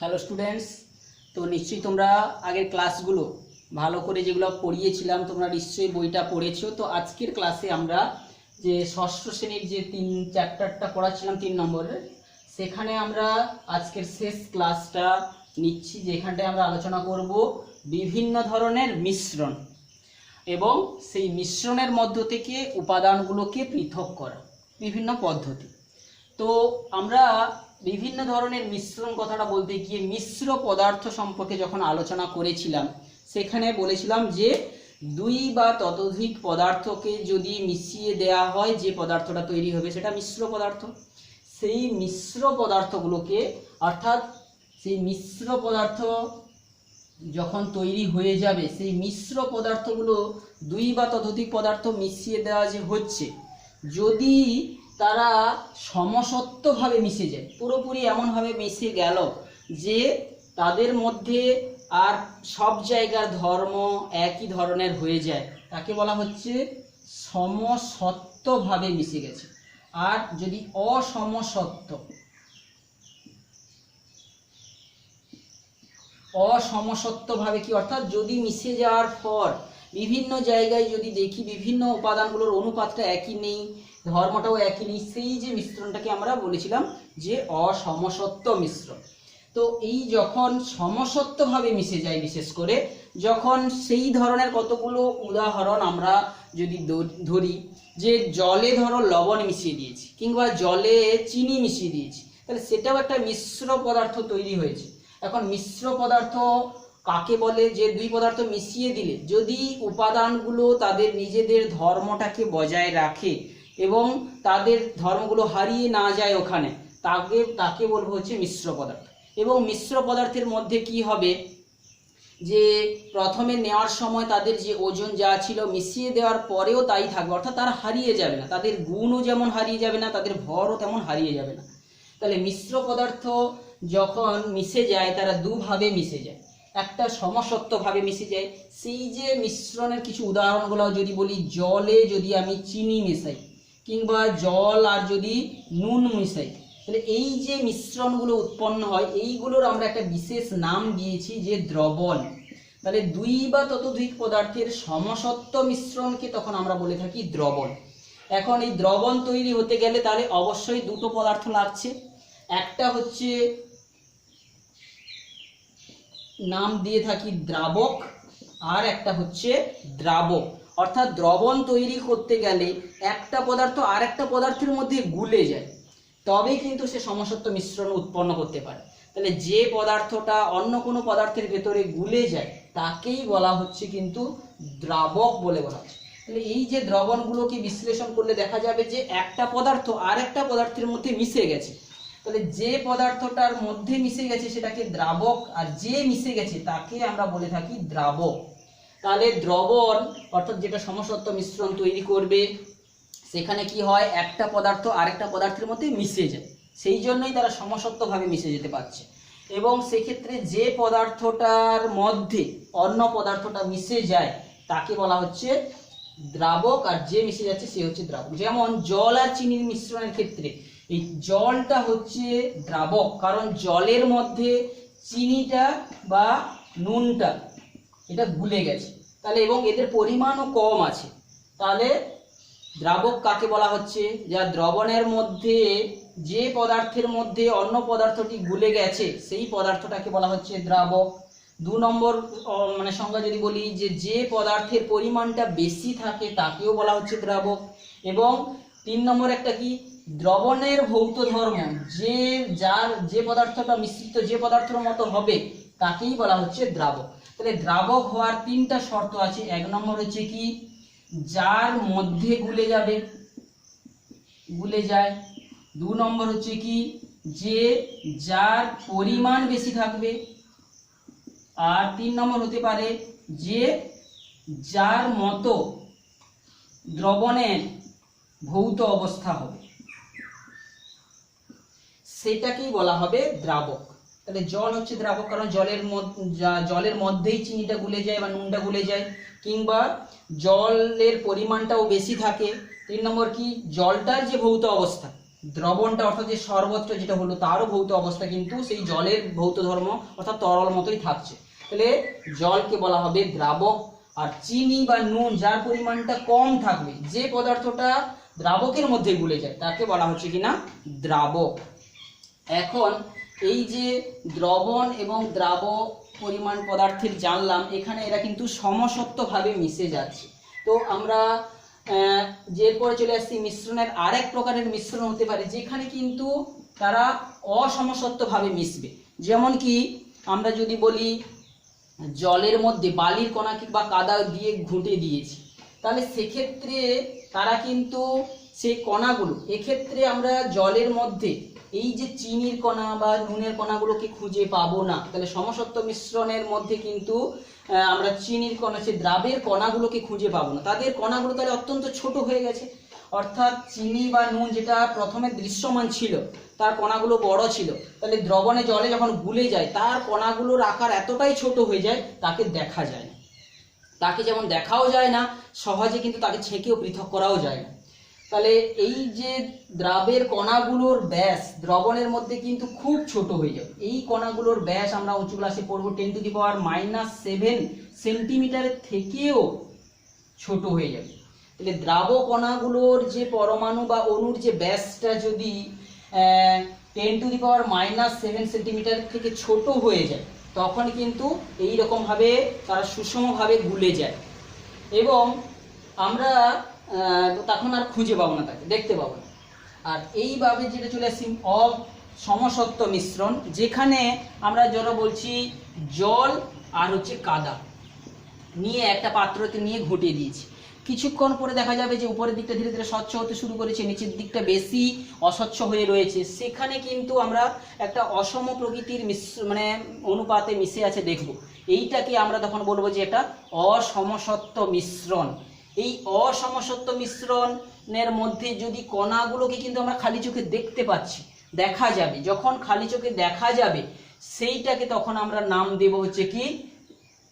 Hello students তো নিশ্চয়ই তোমরা আগের ক্লাসগুলো ভালো করে যেগুলো পড়িয়েছিলাম, তোমরা নিশ্চয়ই বইটা পড়েছো। তো আজকের ক্লাসে আমরা যে ষষ্ঠ শ্রেণির যে তিন চ্যাপ্টারটা পড়াচ্ছিলাম তিন নম্বরের, সেখানে আমরা আজকের শেষ ক্লাসটা নিচ্ছি, যেখানটায় আমরা আলোচনা করব বিভিন্ন ধরনের মিশ্রণ এবং সেই মিশ্রণের মধ্য থেকে উপাদানগুলোকে পৃথক করা, বিভিন্ন পদ্ধতি। তো আমরা বিভিন্ন ধরনের মিশ্রণ কথাটা বলতে গিয়ে মিশ্র পদার্থ সম্পর্কে যখন আলোচনা করেছিলাম, সেখানে বলেছিলাম যে দুই বা ততোধিক পদার্থকে যদি মিশিয়ে দেয়া হয়, যে পদার্থটা তৈরি হবে সেটা মিশ্র পদার্থ। সেই মিশ্র পদার্থগুলোকে অর্থাৎ সেই মিশ্র পদার্থ যখন তৈরি হয়ে যাবে, সেই মিশ্র পদার্থগুলো দুই বা ততোধিক পদার্থ মিশিয়ে দেওয়া যে হচ্ছে, যদি তারা সমসত্বভাবে মিশে যায়। পুরোপুরি এমনভাবে মিশে গেল যে তাদের মধ্যে আর সব জায়গার ধর্ম একই ধরনের হয়ে যায়। তাকে বলা হচ্ছে সমসত্বভাবে মিশে গেছে। আর যদি অসমসত্ব অসমসত্বভাবে কি অর্থাৎ যদি মিশে যাওয়ার পর বিভিন্ন জায়গায় যদি দেখি বিভিন্ন উপাদানগুলোর অনুপাতটা একই নেই, ধর্মটাও একই নেই, সেই যে মিশ্রণটাকে আমরা বলেছিলাম যে অসমসত্ব মিশ্রণ। তো এই যখন সমসত্বভাবে মিশে যায় বিশেষ করে, যখন সেই ধরনের কতগুলো উদাহরণ আমরা যদি ধরি, যে জলে ধরো লবণ মিশিয়ে দিয়েছি, কিংবা জলে চিনি মিশিয়ে দিয়েছি, তাহলে সেটাও একটা মিশ্র পদার্থ তৈরি হয়েছে। এখন মিশ্র পদার্থ কাকে বলে? যে দুই পদার্থ মিশিয়ে দিলে, যদি উপাদানগুলো তাদের নিজেদের ধর্মটাকে বজায় রাখে এবং তাদের ধর্মগুলো হারিয়ে না যায় ওখানে, তাকে তাকে বলব হচ্ছে মিশ্র পদার্থ। এবং মিশ্র পদার্থের মধ্যে কি হবে? যে প্রথমে নেওয়ার সময় তাদের যে ওজন যা ছিল মিশিয়ে দেওয়ার পরেও তাই থাকবে, অর্থাৎ তারা হারিয়ে যাবে না। তাদের গুণও যেমন হারিয়ে যাবে না, তাদের ভরও তেমন হারিয়ে যাবে না। তাহলে মিশ্র পদার্থ যখন মিশে যায়, তারা দুভাবে মিশে যায়। একটা সমসত্বভাবে মিশে যায়। সেই যে মিশ্রণের কিছু উদাহরণগুলো যদি বলি, জলে যদি আমি চিনি মেশাই কিংবা জল আর যদি নুন মিশাই, তাহলে এই যে মিশ্রণগুলো উৎপন্ন হয়, এইগুলোর আমরা একটা বিশেষ নাম দিয়েছি যে দ্রবণ। তাহলে দুই বা ততোধিক পদার্থের সমসত্ব মিশ্রণকে তখন আমরা বলে থাকি দ্রবণ। এখন এই দ্রবণ তৈরি হতে গেলে তাহলে অবশ্যই দুটো পদার্থ লাগছে। একটা হচ্ছে নাম দিয়ে থাকি দ্রাবক, আর একটা হচ্ছে দ্রাবক। অর্থাৎ দ্রবণ তৈরি করতে গেলে একটা পদার্থ আর একটা পদার্থের মধ্যে গুলে যায়। তবেই কিন্তু সে সমসত্ব মিশ্রণ উৎপন্ন করতে পারে। তাহলে যে পদার্থটা অন্য কোনো পদার্থের ভেতরে গুলে যায়, তাকেই বলা হচ্ছে কিন্তু দ্রাবক বলে বলা হচ্ছে। তাহলে এই যে দ্রবণগুলোকে বিশ্লেষণ করলে দেখা যাবে যে একটা পদার্থ আর একটা পদার্থের মধ্যে মিশে গেছে। তাহলে যে পদার্থটার মধ্যে মিশে গেছে সেটাকে দ্রাবক, আর যে মিশে গেছে তাকে আমরা বলে থাকি দ্রাবক। তাহলে দ্রবণ, অর্থাৎ যেটা সমসত্ব মিশ্রণ তৈরি করবে, সেখানে কি হয়? একটা পদার্থ আরেকটা পদার্থের মধ্যে মিশে যায়। সেই জন্যই তারা সমসত্বভাবে মিশে যেতে পারছে। এবং সেক্ষেত্রে যে পদার্থটার মধ্যে অন্য পদার্থটা মিশে যায়, তাকে বলা হচ্ছে দ্রাবক, আর যে মিশে যাচ্ছে সে হচ্ছে দ্রাবক। যেমন জল আর চিনির মিশ্রণের ক্ষেত্রে এই জলটা হচ্ছে দ্রাবক, কারণ জলের মধ্যে চিনিটা বা নুনটা, এটা গুলে গেছে। তাহলে এবং এদের পরিমাণও কম আছে। তাহলে দ্রাবক কাকে বলা হচ্ছে? যা দ্রবণের মধ্যে যে পদার্থের মধ্যে অন্য পদার্থটি গুলে গেছে, সেই পদার্থটাকে বলা হচ্ছে দ্রাবক। দু নম্বর মানে সংজ্ঞা যদি বলি যে যে পদার্থের পরিমাণটা বেশি থাকে, তাকেও বলা হচ্ছে দ্রাবক। এবং তিন নম্বর একটা কি? দ্রবণের ভৌত ধর্ম, যে যার যে পদার্থটা মিশ্রিত যে পদার্থের মতো হবে, তাকেই বলা হচ্ছে দ্রাবক। তাহলে দ্রাবক হওয়ার তিনটা শর্ত আছে। এক নম্বর হচ্ছে কি? যার মধ্যে গুলে যাবে, গুলে যায়। দু নম্বর হচ্ছে কি? যে যার পরিমাণ বেশি থাকবে। আর তিন নম্বর হতে পারে যে যার মতো দ্রবণের ভৌত অবস্থা হবে। সেটাকেই বলা হবে দ্রাবক। তাহলে জল হচ্ছে দ্রাবক, কারণ জলের জলের মধ্যেই চিনিটা গুলে যায় বা নুনটা গুলে যায়, কিংবা জলের পরিমাণটাও বেশি থাকে। তিন নম্বর কি? জলটার যে ভৌত অবস্থা, দ্রবণটা অর্থাৎ যে সর্বত্র যেটা হলো তারও ভৌত অবস্থা কিন্তু সেই জলের ভৌত ধর্ম অর্থাৎ তরল মতোই থাকছে। তাহলে জলকে বলা হবে দ্রাবক, আর চিনি বা নুন যার পরিমাণটা কম থাকবে, যে পদার্থটা দ্রাবকের মধ্যে গুলে যায়। তাকে বলা হচ্ছে কিনা দ্রাবক। এখন এই যে দ্রবণ এবং দ্রাব পরিমাণ পদার্থের জানলাম, এখানে এরা কিন্তু সমসত্বভাবে মিশে যাচ্ছে। তো আমরা যে চলে আসছি মিশ্রণের আরেক প্রকারের মিশ্রণ হতে পারে, যেখানে কিন্তু তারা অসমসত্বভাবে মিশবে। যেমন কি, আমরা যদি বলি জলের মধ্যে বালির কণা কিংবা কাদা দিয়ে ঘুঁটে দিয়েছি, তাহলে সেক্ষেত্রে তারা কিন্তু সেই কণাগুলো, এক্ষেত্রে আমরা জলের মধ্যে এই যে চিনির কণা বা নুনের কণাগুলোকে খুঁজে পাবো না। তাহলে সমসত্ব মিশ্রণের মধ্যে কিন্তু আমরা চিনির কণা সে দ্রাবের কণাগুলোকে খুঁজে পাবো না। তাদের কণাগুলো তাহলে অত্যন্ত ছোট হয়ে গেছে। অর্থাৎ চিনি বা নুন যেটা প্রথমে দৃশ্যমান ছিল, তার কণাগুলো বড় ছিল। তাহলে দ্রবণে জলে যখন গুলে যায়, তার কণাগুলোর আকার এতটাই ছোট হয়ে যায়, তাকে দেখা যায় তাকে যেমন দেখাও যায় না, সহজে কিন্তু তাকে ছেঁকেও পৃথক করাও যায় না। তাহলে এই যে দ্রাবের কণাগুলোর ব্যাস দ্রবণের মধ্যে কিন্তু খুব ছোট হয়ে যাবে। এই কণাগুলোর ব্যাস আমরা উঁচু ক্লাসে পড়ব ten to the power minus seven সেন্টিমিটারের থেকেও ছোট হয়ে যাবে। তাহলে দ্রাব কণাগুলোর যে পরমাণু বা অণুর যে ব্যাসটা যদি ten to the power minus seven centimetre থেকে ছোট হয়ে যায় তখন কিন্তু এই রকমভাবে তারা সুষমভাবে গুলে যায়। এবং আমরা তখন আর খুঁজে পাবো না তাকে, দেখতে পাবো না। আর এইভাবে যেটা চলে আসছি অব সমসত্ব মিশ্রণ, যেখানে আমরা যারা বলছি জল আর হচ্ছে কাদা নিয়ে একটা পাত্রতে নিয়ে ঘুটিয়ে দিয়েছি। কিছুক্ষণ পরে দেখা যাবে যে উপরের দিকটা ধীরে ধীরে স্বচ্ছ হতে শুরু করেছে, নিচের দিকটা বেশি অস্বচ্ছ হয়ে রয়েছে। সেখানে কিন্তু আমরা একটা অসম প্রকৃতির মানে অনুপাতে মিশে আছে দেখব। এইটাকে আমরা তখন বলব যে এটা অসমসত্ব মিশ্রণ। এই অসমসত্ব মিশ্রণের মধ্যে যদি কণাগুলোকে কিন্তু আমরা খালি চোখে দেখতে পাচ্ছি, দেখা যাবে। যখন খালি চোখে দেখা যাবে, সেইটাকে তখন আমরা নাম দেব হচ্ছে কি?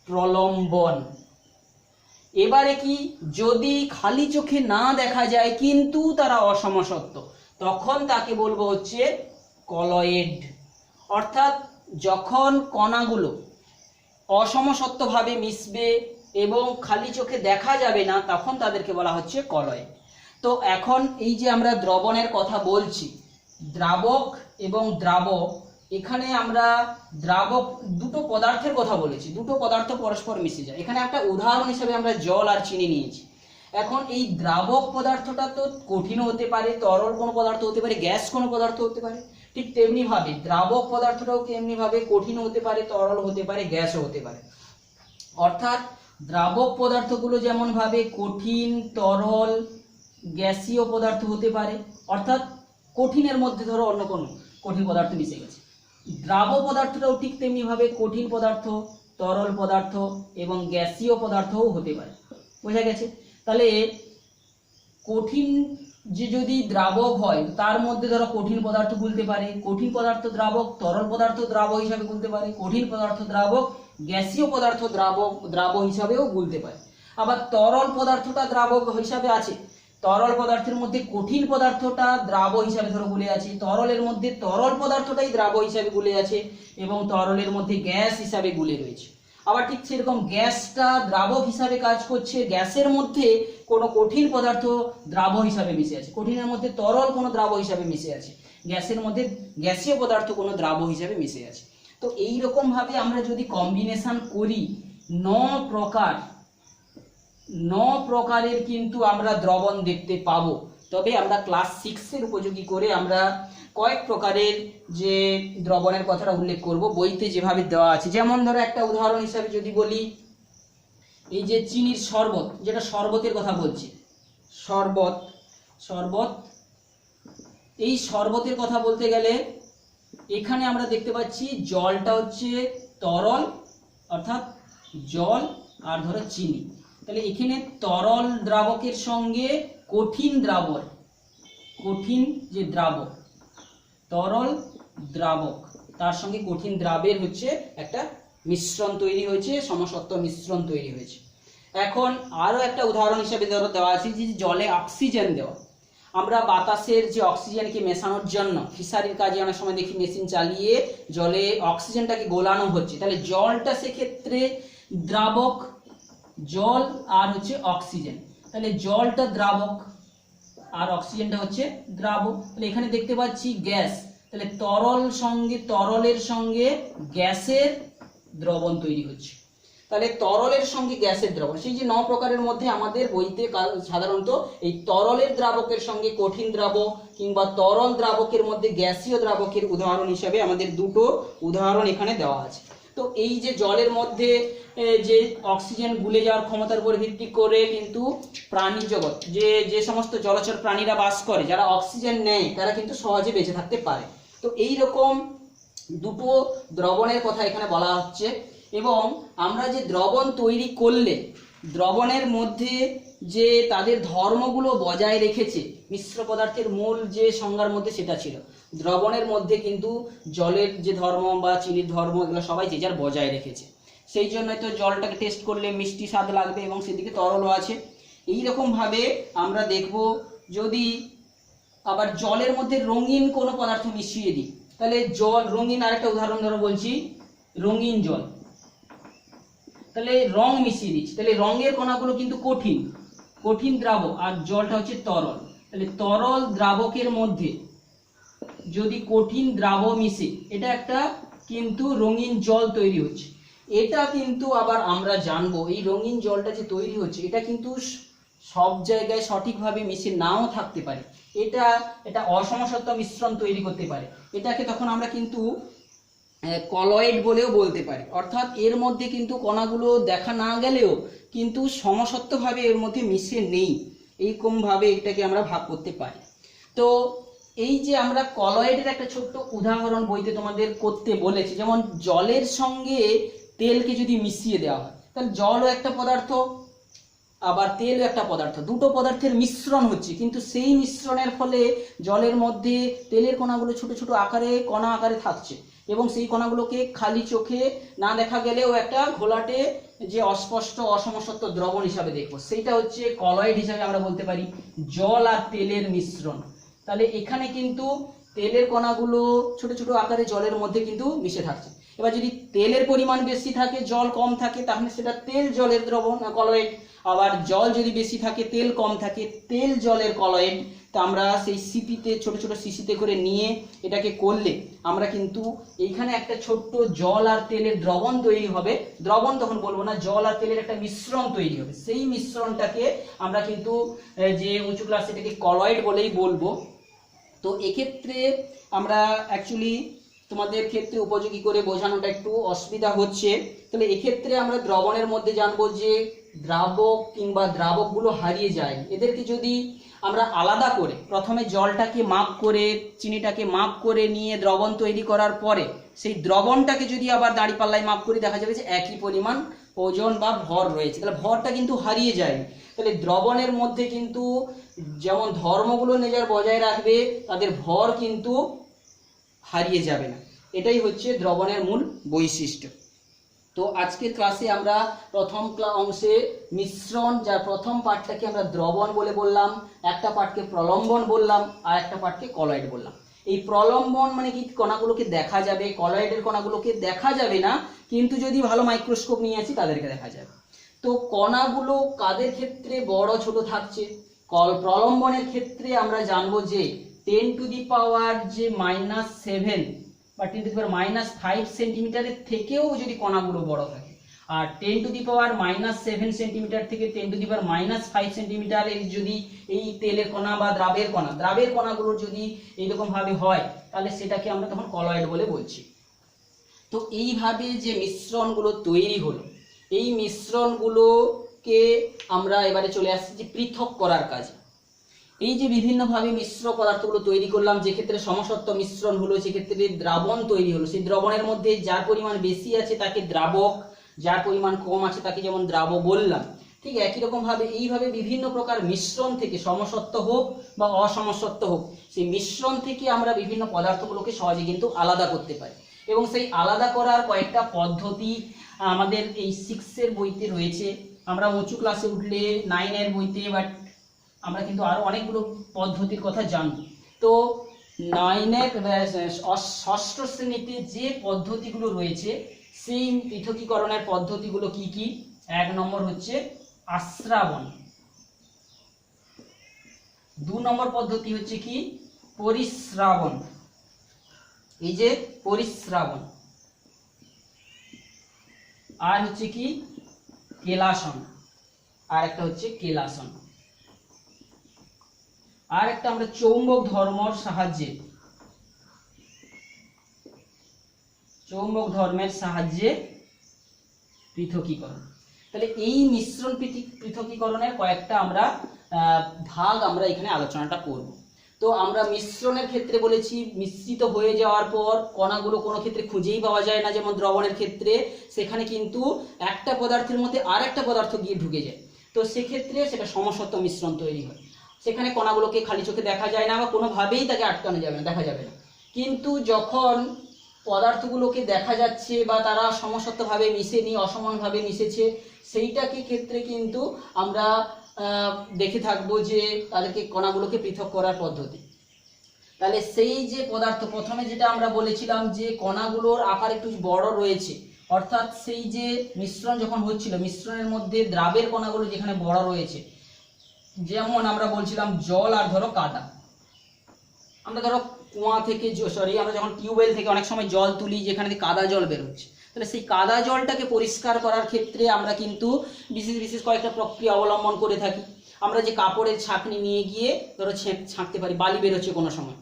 প্রলম্বন। এবারে কি যদি খালি চোখে না দেখা যায় কিন্তু তারা অসমসত্ব, তখন তাকে বলব হচ্ছে কলয়েড। অর্থাৎ যখন কণাগুলো অসমসত্বভাবে মিশবে এবং খালি চোখে দেখা যাবে না, তখন তাদেরকে বলা হচ্ছে কলয়েড। তো এখন এই যে আমরা দ্রবণের কথা বলছি, দ্রাবক এবং দ্রাবক এখানে আমরা দ্রাবক দুটো পদার্থের কথা বলেছি, দুটো পদার্থ পরস্পর মিশে যায়। এখানে একটা উদাহরণ হিসেবে আমরা জল আর চিনি নিয়েছি। এখন এই দ্রাবক পদার্থটা তো কঠিনও হতে পারে, তরল কোনো পদার্থ হতে পারে, গ্যাস কোনো পদার্থ হতে পারে। ঠিক তেমনিভাবে দ্রাবক পদার্থটাও তেমনি ভাবে কঠিন হতে পারে, তরল হতে পারে, গ্যাসও হতে পারে। অর্থাৎ দ্রাবক পদার্থগুলো যেমনভাবে কঠিন, তরল, গ্যাসীয় পদার্থ হতে পারে, অর্থাৎ কঠিনের মধ্যে ধরো অন্য কোনো কঠিন পদার্থ মিশে গেছে। দ্রাব পদার্থটাও ঠিক তেমনি ভাবে কঠিন পদার্থ, তরল পদার্থ এবং গ্যাসীয় পদার্থও হতে পারে। বোঝা গেছে? তাহলে কঠিন যে যদি দ্রাবক হয়, তার মধ্যে ধরো কঠিন পদার্থ গুলতে পারে, কঠিন পদার্থ দ্রাবক, তরল পদার্থ দ্রাবক হিসাবে গুলতে পারে, কঠিন পদার্থ দ্রাবক, গ্যাসীয় পদার্থ দ্রাবক দ্রাবক হিসাবেও গুলতে পারে। আবার তরল পদার্থটা দ্রাবক হিসাবে আছে তরল পদার্থের মধ্যে কঠিন পদার্থটা দ্রাব হিসাবে ধরো গুলে আছে, তরলের মধ্যে তরল পদার্থটাই দ্রাব হিসাবে গুলে আছে এবং তরলের মধ্যে গ্যাস হিসাবে গুলে রয়েছে। আবার ঠিক সেরকম গ্যাসটা দ্রাবক হিসাবে কাজ করছে, গ্যাসের মধ্যে কোনো কঠিন পদার্থ দ্রাব হিসাবে মিশে আছে, কঠিনের মধ্যে তরল কোনো দ্রাব হিসাবে মিশে আছে, গ্যাসের মধ্যে গ্যাসীয় পদার্থ কোনো দ্রাব হিসাবে মিশে আছে। তো এই রকম ভাবে আমরা যদি কম্বিনেশন করি, ন প্রকার ন প্রকারের কিন্তু আমরা দ্রবণ দেখতে পাবো। তবে আমরা ক্লাস সিক্সের উপযোগী করে আমরা কয়েক প্রকারের যে দ্রবণের কথাটা উল্লেখ করব, বইতে যেভাবে দেওয়া আছে। যেমন ধরো একটা উদাহরণ হিসাবে যদি বলি, এই যে চিনির শরবত, যেটা শরবতের কথা বলছি। শরবত শরবত, এই শরবতের কথা বলতে গেলে এখানে আমরা দেখতে পাচ্ছি জলটা হচ্ছে তরল, অর্থাৎ জল আর ধরো চিনি। তাহলে এখানে তরল দ্রাবকের সঙ্গে কঠিন দ্রাবক, কঠিন যে দ্রাবক, তরল দ্রাবক, তার সঙ্গে কঠিন দ্রাবের হচ্ছে একটা মিশ্রণ তৈরি হয়েছে, সমসত্ব মিশ্রণ তৈরি হয়েছে। এখন আরও একটা উদাহরণ হিসেবে ধরো দেওয়া আছে, যে জলে অক্সিজেন দেওয়া। আমরা বাতাসের যে অক্সিজেনকে মেশানোর জন্য, ফিশারির কাজে অনেক সময় দেখি মেশিন চালিয়ে জলে অক্সিজেনটাকে গোলানো হচ্ছে। তাহলে জলটা সেক্ষেত্রে দ্রাবক জল আর হচ্ছে অক্সিজেন। তাহলে জলটা দ্রাবক আর অক্সিজেনটা হচ্ছে দ্রাবক। তাহলে এখানে দেখতে পাচ্ছি গ্যাস। তাহলে তরল সঙ্গে, তরলের সঙ্গে গ্যাসের দ্রবণ তৈরি হচ্ছে। তাহলে তরলের সঙ্গে গ্যাসের দ্রবণ, সেই যে ন প্রকারের মধ্যে আমাদের বইতে সাধারণত এই তরলের দ্রাবকের সঙ্গে কঠিন দ্রাবক কিংবা তরল দ্রাবকের মধ্যে গ্যাসীয় দ্রাবকের উদাহরণ হিসাবে আমাদের দুটো উদাহরণ এখানে দেওয়া আছে। তো এই যে জলের মধ্যে যে অক্সিজেন গুলে যাওয়ার ক্ষমতার উপর ভিত্তি করে কিন্তু প্রাণী জগৎ, যে যে সমস্ত জলচর প্রাণীরা বাস করে, যারা অক্সিজেন নেয়, তারা কিন্তু সহজে বেঁচে থাকতে পারে। তো এই রকম দুটো দ্রবণের কথা এখানে বলা হচ্ছে এবং আমরা যে দ্রবণ তৈরি করলে, দ্রবণের মধ্যে যে তাদের ধর্মগুলো বজায় রেখেছে, মিশ্র পদার্থের মূল যে সংজ্ঞার মধ্যে সেটা ছিল। দ্রবণের মধ্যে কিন্তু জলের যে ধর্ম বা চিনির ধর্ম, এগুলো সবাই যে যার বজায় রেখেছে। সেই জন্যই তো জলটাকে টেস্ট করলে মিষ্টি স্বাদ লাগবে এবং সেদিকে তরলও আছে। এই রকম ভাবে আমরা দেখব, যদি আবার জলের মধ্যে রঙিন কোনো পদার্থ মিশিয়ে দিই, তাহলে জল, রঙিন আরেকটা উদাহরণ ধরো বলছি, রঙিন জল। তাহলে রং মিশিয়ে দিচ্ছি। তাহলে রঙের কণাগুলো কিন্তু কঠিন। কঠিন দ্রাবক, আর জলটা হচ্ছে তরল। তাহলে তরল দ্রাবকের মধ্যে যদি কঠিন দ্রাব মিশে, এটা একটা কিন্তু রঙিন জল তৈরি হচ্ছে। এটা কিন্তু আবার আমরা জানব, এই রঙিন জলটা যে তৈরি হচ্ছে, এটা কিন্তু সব জায়গায় সঠিকভাবে মিশে নাও থাকতে পারে। এটা এটা অসমসত্ব মিশ্রণ তৈরি করতে পারে। এটাকে তখন আমরা কিন্তু কলয়েড বলেও বলতে পারি। অর্থাৎ এর মধ্যে কিন্তু কণাগুলো দেখা না গেলেও কিন্তু সমসত্বভাবে এর মধ্যে মিশে নেই। এইরকমভাবে এটাকে আমরা ভাগ করতে পারি। তো এই যে আমরা কলয়েডের একটা ছোট্ট উদাহরণ বইতে তোমাদের করতে বলেছি, যেমন জলের সঙ্গে তেলকে যদি মিশিয়ে দেওয়া হয়, তাহলে জলও একটা পদার্থ, আবার তেলও একটা পদার্থ। দুটো পদার্থের মিশ্রণ হচ্ছে, কিন্তু সেই মিশ্রণের ফলে জলের মধ্যে তেলের কণাগুলো ছোট ছোট আকারে, কণা আকারে থাকছে। এবং সেই কণাগুলোকে খালি চোখে না দেখা গেলেও একটা ঘোলাটে যে অস্পষ্ট অসমসত্ব দ্রবণ হিসাবে দেখব। সেইটা হচ্ছে কলয়েড হিসাবে আমরা বলতে পারি, জল আর তেলের মিশ্রণ। তাহলে এখানে কিন্তু তেলের কণাগুলো ছোট ছোট আকারে জলের মধ্যে কিন্তু মিশে থাকছে। এবার যদি তেলের পরিমাণ বেশি থাকে, জল কম থাকে, তাহলে সেটা তেল জলের দ্রবণ, কলয়েড। আবার জল যদি বেশি থাকে, তেল কম থাকে, তেল জলের কলয়েড তা আমরা সেই সিপিতে ছোট ছোট শিশিতে করে নিয়ে এটাকে করলে আমরা কিন্তু এইখানে একটা ছোট্ট জল আর তেলের দ্রবণ তৈরি হবে। দ্রবণ তখন বলব না, জল আর তেলের একটা মিশ্রণ তৈরি হবে। সেই মিশ্রণটাকে আমরা কিন্তু যে উঁচু ক্লাসে এটাকে কলয়েড বলেই বলব। তো এক্ষেত্রে আমরা অ্যাকচুয়ালি তোমাদের ক্ষেত্রে উপযোগী করে বোঝানোটা একটু অসুবিধা হচ্ছে। তাহলে এক্ষেত্রে আমরা দ্রবণের মধ্যে জানব যে দ্রাবক কিংবা দ্রাবকগুলো হারিয়ে যায়। এদেরকে যদি আমরা আলাদা করে প্রথমে জলটাকে মাপ করে, চিনিটাকে মাপ করে নিয়ে দ্রবণ তৈরি করার পরে সেই দ্রবণটাকে যদি আবার দাঁড়িপাল্লায় মাপ করি দেখা যাবে যে একই পরিমাণ ওজন বা ভর রয়েছে। তাহলে ভরটা কিন্তু হারিয়ে যায় তাহলে দ্রবণের মধ্যে কিন্তু যেমন ধর্মগুলো নিজের বজায় রাখবে, তাদের ভর কিন্তু হারিয়ে যাবে না। এটাই হচ্ছে দ্রবণের মূল বৈশিষ্ট্য। তো আজকের ক্লাসে আমরা প্রথম অংশে মিশ্রণ, যার প্রথম পার্টটাকে আমরা দ্রবণ বলে বললাম, একটা পার্টকে প্রলম্বন বললাম, আর একটা পার্টকে কলয়েড বললাম। এই প্রলম্বন মানে কি? কণাগুলোকে দেখা যাবে, কলয়েডের কণাগুলোকে দেখা যাবে না, কিন্তু যদি ভালো মাইক্রোস্কোপ নিয়ে আসি, তাদেরকে দেখা যাবে। তো কণাগুলো কাদের ক্ষেত্রে বড়, ছোট থাকছে? কল প্রলম্বনের ক্ষেত্রে আমরা জানব যে টেন টু দি পাওয়ার যে মাইনাস সেভেন বা ten to the power minus five সেন্টিমিটারের থেকেও যদি কণাগুলো বড় থাকে। আর ten to the power minus seven centimetre থেকে ten to the power minus five সেন্টিমিটারের যদি এই তেলের কণা বা দ্রাবের কণা, দ্রাবের কণাগুলো যদি এইরকম ভাবে হয়, তাহলে সেটাকে আমরা তখন কলয়েড বলে বলছি। তো এইভাবে যে মিশ্রণগুলো তৈরি হলো, এই মিশ্রণগুলোকে আমরা এবারে চলে আসছি যে পৃথক করার কাজে। এই যে বিভিন্নভাবে মিশ্র পদার্থগুলো তৈরি করলাম, যে ক্ষেত্রে সমসত্ব মিশ্রণ হলো সেক্ষেত্রে দ্রাবণ তৈরি হলো, সেই দ্রবণের মধ্যে যার পরিমাণ বেশি আছে তাকে দ্রাবক, যার পরিমাণ কম আছে তাকে যেমন দ্রাব বললাম। ঠিক একই রকম ভাবে এইভাবে বিভিন্ন প্রকার মিশ্রণ থেকে সমসত্ব হোক বা অসমসত্ব হোক, সেই মিশ্রণ থেকে আমরা বিভিন্ন পদার্থগুলোকে সহজে কিন্তু আলাদা করতে পারি। এবং সেই আলাদা করার কয়েকটা পদ্ধতি আমাদের এই সিক্সের বইতে রয়েছে। আমরা উঁচু ক্লাসে উঠলে নাইনের বইতে বা আমরা কিন্তু আরও অনেকগুলো পদ্ধতির কথা জানব। তো নাইনের ষষ্ঠ শ্রেণীতে যে পদ্ধতিগুলো রয়েছে সেই পৃথকীকরণের পদ্ধতিগুলো কি কি? এক নম্বর হচ্ছে আশ্রাবণ। দু নম্বর পদ্ধতি হচ্ছে কি? পরিশ্রাবণ। এই যে পরিশ্রাবণ। আর হচ্ছে কি? কেলাসন। আর একটা হচ্ছে কেলাসন। আর একটা আমরা চৌম্বক ধর্মর সাহায্যে, চৌম্বক ধর্মের সাহায্যে পৃথকীকরণ। তাহলে এই মিশ্রণ পৃথক- পৃথকীকরণের কয়েকটা আমরা ভাগ আমরা এখানে আলোচনাটা করব। তো আমরা মিশ্রণের ক্ষেত্রে বলেছি, মিশ্রিত হয়ে যাওয়ার পর কণাগুলো কোনো ক্ষেত্রে খুঁজেই পাওয়া যায় না, যেমন দ্রবণের ক্ষেত্রে। সেখানে কিন্তু একটা পদার্থের মধ্যে আর একটা পদার্থ গিয়ে ঢুকে যায়। তো সেক্ষেত্রে সেটা সমসত্ব মিশ্রণ তৈরি হয়। সেখানে কণাগুলোকে খালি চোখে দেখা যায় না বা কোনোভাবেই তাকে আটকানো যাবে না, দেখা যাবে না। কিন্তু যখন পদার্থগুলোকে দেখা যাচ্ছে বা তারা সমসত্বভাবে মিশেনি, অসমানভাবে মিশেছে, সেইটাকে ক্ষেত্রে কিন্তু আমরা দেখে থাকব যে তাদেরকে কণাগুলোকে পৃথক করার পদ্ধতি। তাহলে সেই যে পদার্থ, প্রথমে যেটা আমরা বলেছিলাম যে কণাগুলোর আকার একটু বড় রয়েছে, অর্থাৎ সেই যে মিশ্রণ যখন হচ্ছিল, মিশ্রণের মধ্যে দ্রাবের কণাগুলো যেখানে বড় রয়েছে যেমন আমরা বলছিলাম জল আর ধরো কাদা। আমরা ধরো কুয়া থেকে সরি আমরা যখন টিউবওয়েল থেকে অনেক সময় জল তুলি যেখানে কাদা জল বেরোচ্ছে। তাহলে সেই কাদা জলটাকে পরিষ্কার করার ক্ষেত্রে আমরা কিন্তু বিশেষ বিশেষ কয়েকটা প্রক্রিয়া অবলম্বন করে থাকি। আমরা যে কাপড়ের ছাঁকনি নিয়ে গিয়ে ধরো ছেঁক, ছাঁকতে পারি, বালি বেরোচ্ছে কোনো সময়।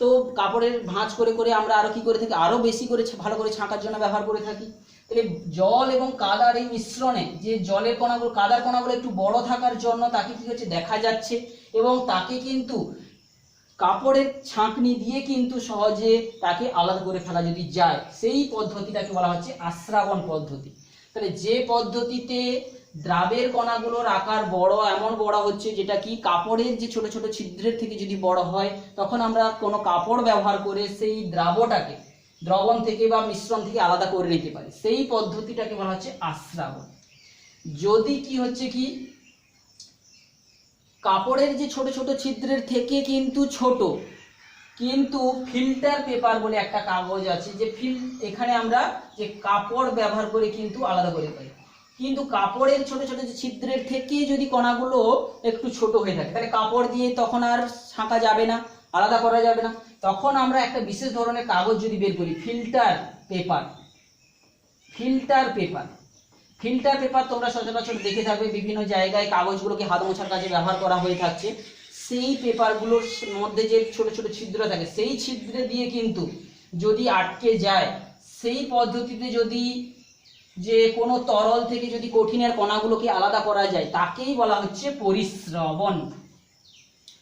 তো কাপড়ের ভাঁজ করে করে আমরা আরও কি করে থাকি আরও বেশি করে ভালো করে ছাঁকার জন্য ব্যবহার করে থাকি। তাহলে জল এবং কাদার এই মিশ্রণে যে জলের কণাগুলো, কাদার কণাগুলো একটু বড় থাকার জন্য তাকে কি হচ্ছে দেখা যাচ্ছে এবং তাকে কিন্তু কাপড়ের ছাঁকনি দিয়ে কিন্তু সহজে তাকে আলাদা করে ফেলা যদি যায়, সেই পদ্ধতিটাকে বলা হচ্ছে আশ্রাবণ পদ্ধতি। তাহলে যে পদ্ধতিতে দ্রাবের কণাগুলোর আকার বড়, এমন বড় হচ্ছে যেটা কি কাপড়ের যে ছোট ছোট ছিদ্রের থেকে যদি বড় হয়, তখন আমরা কোনো কাপড় ব্যবহার করে সেই দ্রাবটাকে দ্রবণ থেকে বা মিশ্রণ থেকে আলাদা করে নিতে পারি। সেই পদ্ধতিটাকে বলা হচ্ছে আশ্রাবণ যদি কি হচ্ছে কি, কাপড়ের যে ছোট ছোট ছিদ্রের থেকে কিন্তু ছোট, কিন্তু ফিল্টার পেপার বলে একটা কাগজ আছে যে ফিল, এখানে আমরা যে কাপড় ব্যবহার করে কিন্তু আলাদা করে পাই। কিন্তু কাপড়ের ছোট ছোট যে ছিদ্রের থেকে যদি কণাগুলো একটু ছোট হয়ে থাকে, তাহলে কাপড় দিয়ে তখন আর ছাঁকা যাবে না, আলাদা করা যাবে না। তখন আমরা একটা বিশেষ ধরনের কাগজ যদি বের করি filter paper filter paper filter paper তোমরা সচরাচর দেখে থাকবে, বিভিন্ন জায়গায় কাগজগুলোকে হাত মোছার কাজে ব্যবহার করা হয়ে থাকছে। সেই পেপারগুলোর মধ্যে যে ছোট ছোট ছিদ্র থাকে, সেই ছিদ্রে দিয়ে কিন্তু যদি আটকে যায়, সেই পদ্ধতিতে যদি যে কোনো তরল থেকে যদি কঠিনের কণাগুলোকে আলাদা করা যায়, তাকেই বলা হচ্ছে পরিশ্রবণ।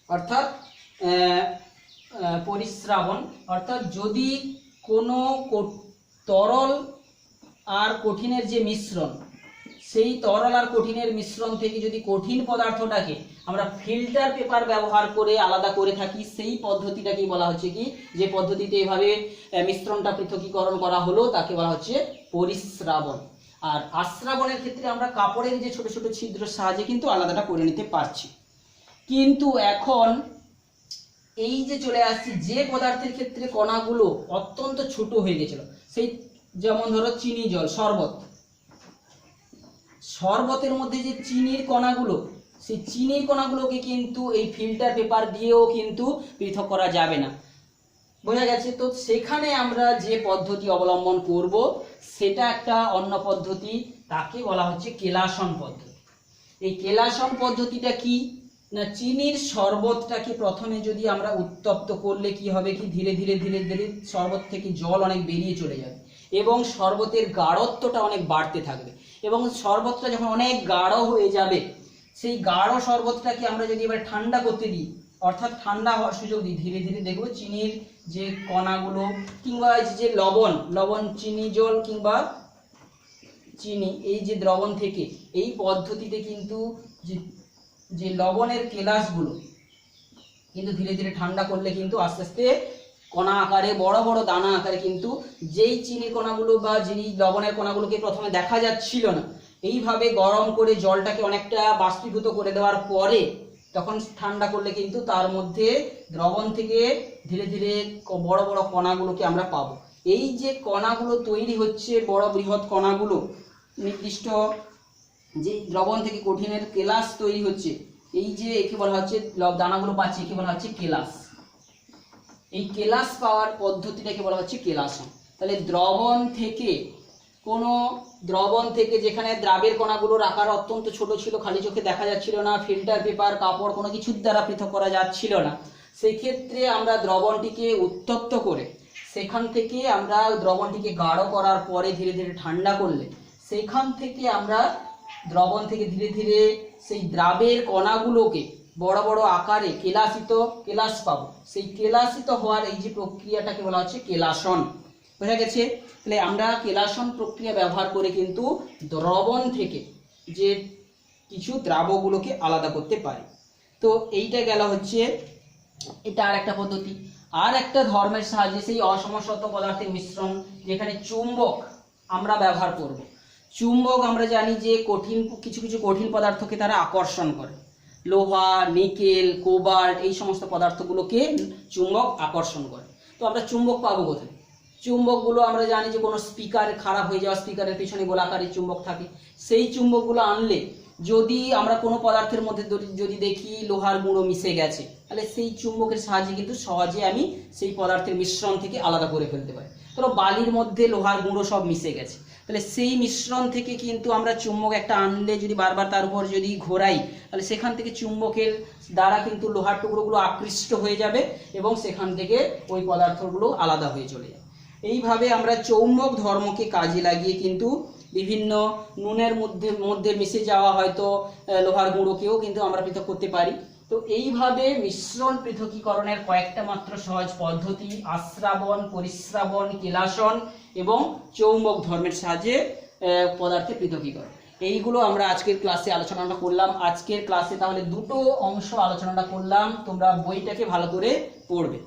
অর্থাৎ পরিশ্রাবণ, অর্থাৎ যদি কোনো তরল আর কঠিনের যে মিশ্রণ, সেই তরল আর কঠিনের মিশ্রণ থেকে যদি কঠিন পদার্থটাকে আমরা ফিল্টার পেপার ব্যবহার করে আলাদা করে থাকি, সেই পদ্ধতিটাকেই বলা হচ্ছে কি? যে পদ্ধতিতে এভাবে মিশ্রণটা পৃথকীকরণ করা হলো, তাকে বলা হচ্ছে পরিশ্রাবণ। আর আশ্রাবণের ক্ষেত্রে আমরা কাপড়ের যে ছোট ছোট ছিদ্র সাহায্যে কিন্তু আলাদাটা করে নিতে পারছি। কিন্তু এখন এই যে চলে আসছি, যে পদার্থের ক্ষেত্রে কণাগুলো অত্যন্ত ছোট হয়ে গেছিল, সেই যেমন ধরো চিনি জল, শরবত। শরবতের মধ্যে যে চিনির কণাগুলো, সেই চিনির কণাগুলোকে কিন্তু এই ফিল্টার পেপার দিয়েও কিন্তু পৃথক করা যাবে না। বোঝা গেছে? তো সেখানে আমরা যে পদ্ধতি অবলম্বন করব, সেটা একটা অন্য পদ্ধতি, তাকে বলা হচ্ছে কেলাসন পদ্ধতি। এই কেলাসন পদ্ধতিটা কি? না, চিনির শরবতটাকে প্রথমে যদি আমরা উত্তপ্ত করলে কি হবে কি? ধীরে ধীরে ধীরে ধীরে শরবত থেকে জল অনেক বেরিয়ে চলে যাবে এবং শরবতের গাঢ়ত্বটা অনেক বাড়তে থাকবে এবং শরবতটা যখন অনেক গাঢ় হয়ে যাবে, সেই গাঢ় শরবতটাকে আমরা যদি এবার ঠান্ডা করতে দিই, অর্থাৎ ঠান্ডা হওয়ার সুযোগ দিই, ধীরে ধীরে দেখব চিনির যে কণাগুলো কিংবা যে লবণ লবণ, চিনি, জল কিংবা চিনি, এই যে দ্রবণ থেকে, এই পদ্ধতিতে কিন্তু যে যে লবণের কেলাসগুলো, কিন্তু ধীরে ধীরে ঠান্ডা করলে কিন্তু আস্তে আস্তে কণা আকারে, বড় বড় দানা আকারে কিন্তু যেই চিনির কণাগুলো বা যেই লবণের কণাগুলোকে প্রথমে দেখা যাচ্ছিল না, এইভাবে গরম করে জলটাকে অনেকটা বাষ্পীভূত করে দেওয়ার পরে তখন ঠান্ডা করলে কিন্তু তার মধ্যে দ্রবণ থেকে ধীরে ধীরে বড় বড় কণাগুলোকে আমরা পাবো। এই যে কণাগুলো তৈরি হচ্ছে, বড় বৃহৎ কণাগুলো, নির্দিষ্ট যে দ্রবণ থেকে কঠিনের কেলাস তৈরি হচ্ছে, এই যে একে বলা হচ্ছে দানাগুলো পাচ্ছি, একে বলা হচ্ছে কেলাস। এই কেলাস পাওয়ার পদ্ধতিটাকে বলা হচ্ছে কেলাসন। তাহলে দ্রবণ থেকে কোনো, দ্রবণ থেকে যেখানে দ্রাবের কণাগুলোর আকার অত্যন্ত ছোট ছিল, খালি চোখে দেখা যাচ্ছিল না, ফিল্টার পেপার, কাপড় কোনো কিছুর দ্বারা পৃথক করা যাচ্ছিল না সেই ক্ষেত্রে আমরা দ্রবণটিকে উত্তপ্ত করে সেখান থেকে আমরা দ্রবণটিকে গাঢ় করার পরে ধীরে ধীরে ঠান্ডা করলে, সেখান থেকে আমরা দ্রবণ থেকে ধীরে ধীরে সেই দ্রাবের কণাগুলোকে বড় বড় আকারে কেলাসিত, কেলাস পাবো। সেই কেলাসিত হওয়ার এই যে প্রক্রিয়াটাকে বলা হচ্ছে কেলাসন। বোঝা গেছে? তাহলে আমরা কেলাসন প্রক্রিয়া ব্যবহার করে কিন্তু দ্রবণ থেকে যে কিছু দ্রাবগুলোকে আলাদা করতে পারি। তো এইটা গেল হচ্ছে, এটা আর একটা পদ্ধতি। আর একটা ধর্মের সাহায্যে সেই অসমসত পদার্থের মিশ্রণ যেখানে চুম্বক আমরা ব্যবহার করব। চুম্বক আমরা জানি যে কঠিন, কিছু কিছু কঠিন পদার্থকে তারা আকর্ষণ করে। লোহা, নিকেল, কোবাল্ট, এই সমস্ত পদার্থগুলোকে চুম্বক আকর্ষণ করে। তো আমরা চুম্বক পাবো কোথায়? চুম্বকগুলো আমরা জানি যে কোনো স্পিকার খারাপ হয়ে যাওয়া, স্পিকারের পিছনে গোলাকারী চুম্বক থাকে। সেই চুম্বকগুলো আনলে যদি আমরা কোনো পদার্থের মধ্যে যদি- দেখি লোহার গুঁড়ো মিশে গেছে, তাহলে সেই চুম্বকের সাহায্যে কিন্তু সহজে আমি সেই পদার্থের মিশ্রণ থেকে আলাদা করে ফেলতে পারি। ধরো বালির মধ্যে লোহার গুঁড়ো সব মিশে গেছে। তাহলে সেই মিশ্রণ থেকে কিন্তু আমরা চুম্বক একটা আনলে যদি বারবার তার উপর যদি ঘোরাই, তাহলে সেখান থেকে চুম্বকের দ্বারা কিন্তু লোহার টুকরোগুলো আকৃষ্ট হয়ে যাবে এবং সেখান থেকে ওই পদার্থগুলো আলাদা হয়ে চলে যাবে এইভাবে আমরা চৌম্বক ধর্মকে কাজে লাগিয়ে কিন্তু বিভিন্ন নুনের মধ্যে মধ্যে মিশে যাওয়া হয়তো লোহার গুঁড়োকেও কিন্তু আমরা পৃথক করতে পারি। তো এইভাবে মিশ্রণ পৃথকীকরণের কয়েকটা মাত্র সহজ পদ্ধতি, আশ্রাবণ, পরিশ্রাবণ, কেলাসন এবং চৌম্বক ধর্মের সাহায্যে পদার্থে পৃথকীকরণ। এইগুলো আমরা আজকের ক্লাসে আলোচনাটা করলাম। আজকের ক্লাসে তাহলে দুটো অংশ আলোচনাটা করলাম। তোমরা বইটাকে ভালো করে পড়বে।